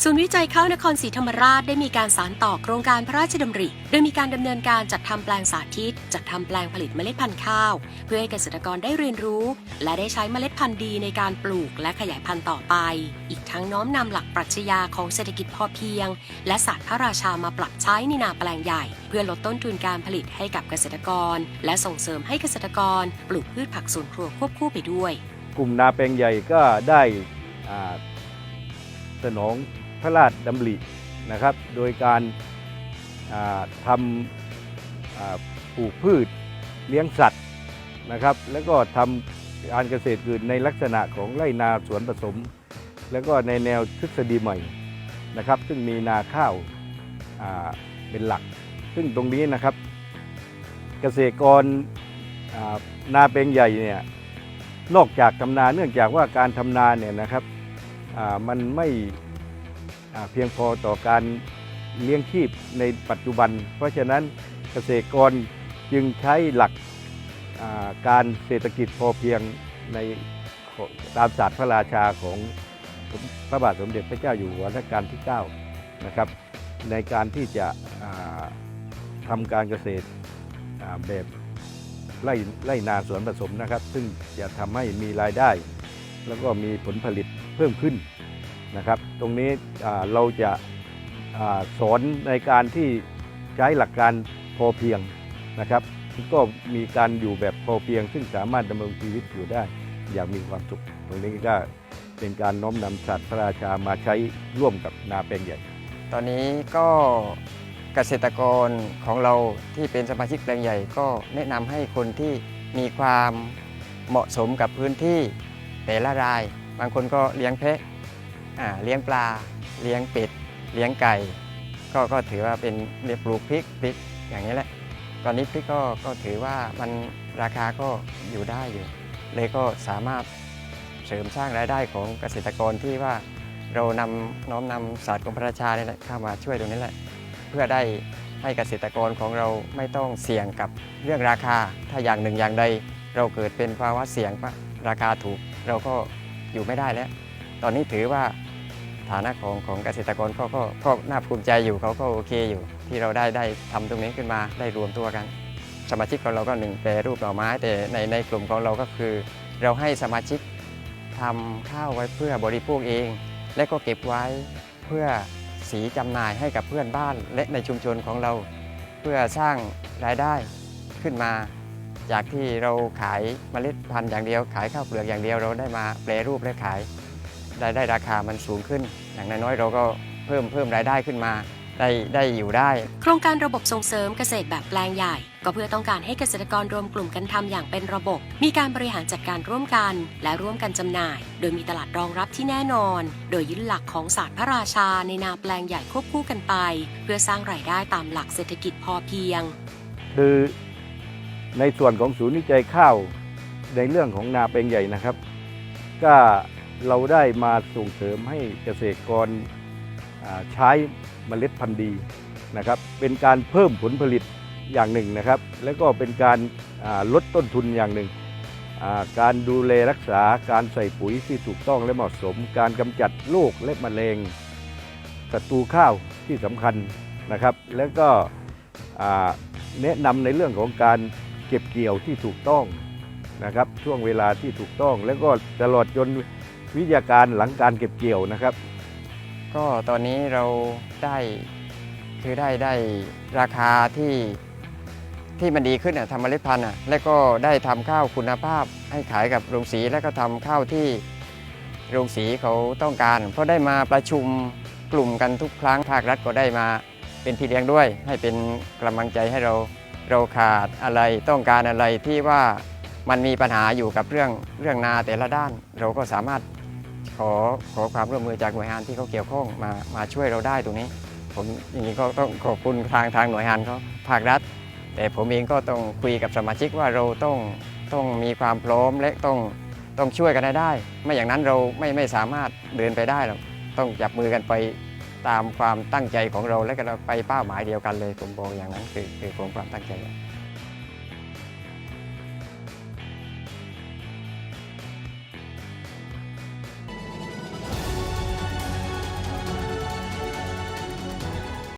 ศูนย์วิจัยข้าวนครศรีธรรมราชได้มีการสานต่อโครงการพระราชดำริ โดยมีการดำเนินการจัดทำแปลงสาธิต จัดทำแปลงผลิตเมล็ดพันธุ์ข้าว เพื่อให้เกษตรกรได้เรียนรู้ และได้ใช้เมล็ดพันธุ์ดีในการปลูกและขยายพันธุ์ต่อไป อีกทั้งน้อมนำหลักปรัชญาของเศรษฐกิจพอเพียง และศาสตร์พระราชามาปรับใช้ในนาแปลงใหญ่ เพื่อลดต้นทุนการผลิตให้กับเกษตรกร และส่งเสริมให้เกษตรกร ปลูกพืชผักสวนครัวควบคู่ไปด้วย กลุ่มนาแปลงใหญ่ก็ได้สนอง พระราชดำรินะครับ โดยการทำปลูกพืชเลี้ยงสัตว์นะครับ แล้วก็ทำการเกษตรอื่นในลักษณะของไร่นาสวนผสม แล้วก็ในแนวทฤษฎีใหม่นะครับ ซึ่งมีนาข้าวาเป็นหลัก ซึ่งตรงนี้นะครับ เกษตรกรานาแปงใหญ่เนี่ยนอกจากทำนาเนื่องจากว่าการทำนาเนี่ยนะครับมันไม่ เพียงพอต่อการเลี้ยงชีพในปัจจุบัน เพราะฉะนั้นเกษตรกรจึงใช้หลักการเศรษฐกิจพอเพียงในตามศาสตร์พระราชาของพระบาทสมเด็จพระเจ้าอยู่หัวรัชกาลที่9นะครับในการที่จะอ่าทำการเกษตรแบบไร่ไร่นาสวนผสมนะครับ ซึ่งจะทำให้มีรายได้ แล้วก็มีผลผลิตเพิ่มขึ้น นะครับ ตรงนี้เราจะาสอนในการที่ใช้หลักการพอเพียงนะครับก็มีการอยู่แบบพอเพียง ซึ่งสามารถดำรงชีวิตอยู่ได้อย่างมีความสุข ตรงนี้ก็เป็นการน้อมนำศาสตร์พระราชามาใช้ร่วมกับนาแปลงใหญ่ ตอนนี้ก็เกษตรกรของเราที่เป็นสมาชิกแปลงใหญ่ ก็แนะนำให้คนที่มีความเหมาะสมกับพื้นที่แต่ละราย บางคนก็เลี้ยงแพะ เลี้ยงปลา เลี้ยงเป็ด เลี้ยงไก่ ก็ก็ถือว่าเป็นเรียกปลูกพริกพริกอย่างนี้แหละ ตอนนี้พริกก็ก็ถือว่ามันราคาก็อยู่ได้อยู่ เลยก็สามารถเสริมสร้างรายได้ของเกษตรกรที่ว่าเรานำน้อมนำศาสตร์ของพระราชาเนี่ยแหละเข้ามาช่วยตรงนี้แหละ เพื่อได้ให้เกษตรกรของเราไม่ต้องเสี่ยงกับเรื่องราคา ถ้าอย่างหนึ่งอย่างใด เราเกิดเป็นภาวะเสี่ยงว่าราคาถูก เราก็อยู่ไม่ได้แล้ว ตอนนี้ถือว่า ฐานะของของเกษตรกรก็ก็ก็น่าภูมิใจอยู่เขาก็โอเคอยู่ ที่เราได้ได้ทำตรงนี้ขึ้นมาได้รวมตัวกัน สมาชิกของเราก็หนึ่งแปรรูปหน่อไม้แต่ในในกลุ่มของเราก็คือ เราให้สมาชิกทำข้าวไว้เพื่อบริโภคเอง และก็เก็บไว้เพื่อสีจำหน่ายให้กับเพื่อนบ้านและในชุมชนของเรา เพื่อสร้างรายได้ขึ้นมา จากที่เราขายเมล็ดพันธุ์อย่างเดียว ขายข้าวเปลือกอย่างเดียวเราได้มาแปรรูปและขาย ได้ได้ราคามันสูงขึ้น อย่างน้อยๆเราก็เพิ่มเพิ่มรายได้ขึ้นมาได้ได้อยู่ได้ โครงการระบบส่งเสริมเกษตรแบบแปลงใหญ่ ก็เพื่อต้องการให้เกษตรกรรวมกลุ่มกันทำอย่างเป็นระบบ มีการบริหารจัดการร่วมกัน และร่วมกันจำหน่าย โดยมีตลาดรองรับที่แน่นอน โดยยึดหลักของศาสตร์พระราชาในนาแปลงใหญ่ควบคู่กันไป เพื่อสร้างรายได้ตามหลักเศรษฐกิจพอเพียง คือในส่วนของศูนย์วิจัยข้าวในเรื่องของนาแปลงใหญ่นะครับ ก็ เราได้มาส่งเสริมให้เกษตรกรใช้เมล็ดพันธุ์ดีนะครับ เป็นการเพิ่มผลผลิตอย่างหนึ่งนะครับ แล้วก็เป็นการลดต้นทุนอย่างหนึ่ง การดูแลรักษาการใส่ปุ๋ยที่ถูกต้องและเหมาะสม การกำจัดโรคและแมลงศัตรูข้าวที่สำคัญนะครับ แล้วก็แนะนำในเรื่องของการเก็บเกี่ยวที่ถูกต้องนะครับ ช่วงเวลาที่ถูกต้อง แล้วก็ตลอดจน วิทยาการหลังการเก็บเกี่ยวนะครับ ก็ตอนนี้เราได้คือได้ได้ราคาที่ที่มันดีขึ้นอะทำเมล็ดพันธุ์อะและก็ได้ทำข้าวคุณภาพให้ขายกับโรงสีแล้วก็ทำข้าวที่โรงสีเขาต้องการ เพราะได้มาประชุมกลุ่มกันทุกครั้งภาครัฐก็ได้มาเป็นพี่เลี้ยงด้วย ให้เป็นกำลังใจให้เราเราขาดอะไรต้องการอะไรที่ว่ามันมีปัญหาอยู่กับเรื่องเรื่องนาแต่ละด้าน เราก็สามารถ ขอขอความร่วมมือจากหน่วยงานที่เขาเกี่ยวข้องมามาช่วยเราได้ตรงนี้ ผมอย่างนี้ก็ต้องขอบคุณทางทางหน่วยงานเขาภาครัฐ แต่ผมเองก็ต้องคุยกับสมาชิกว่าเราต้องต้องมีความพร้อมและต้องต้องช่วยกันได้ ไม่อย่างนั้นเราไม่ไม่สามารถเดินไปได้หรอกต้องจับมือกันไปตามความตั้งใจของเราและก็เราไปเป้าหมายเดียวกันเลย ผมบอกอย่างนั้นคือคือผมความตั้งใจ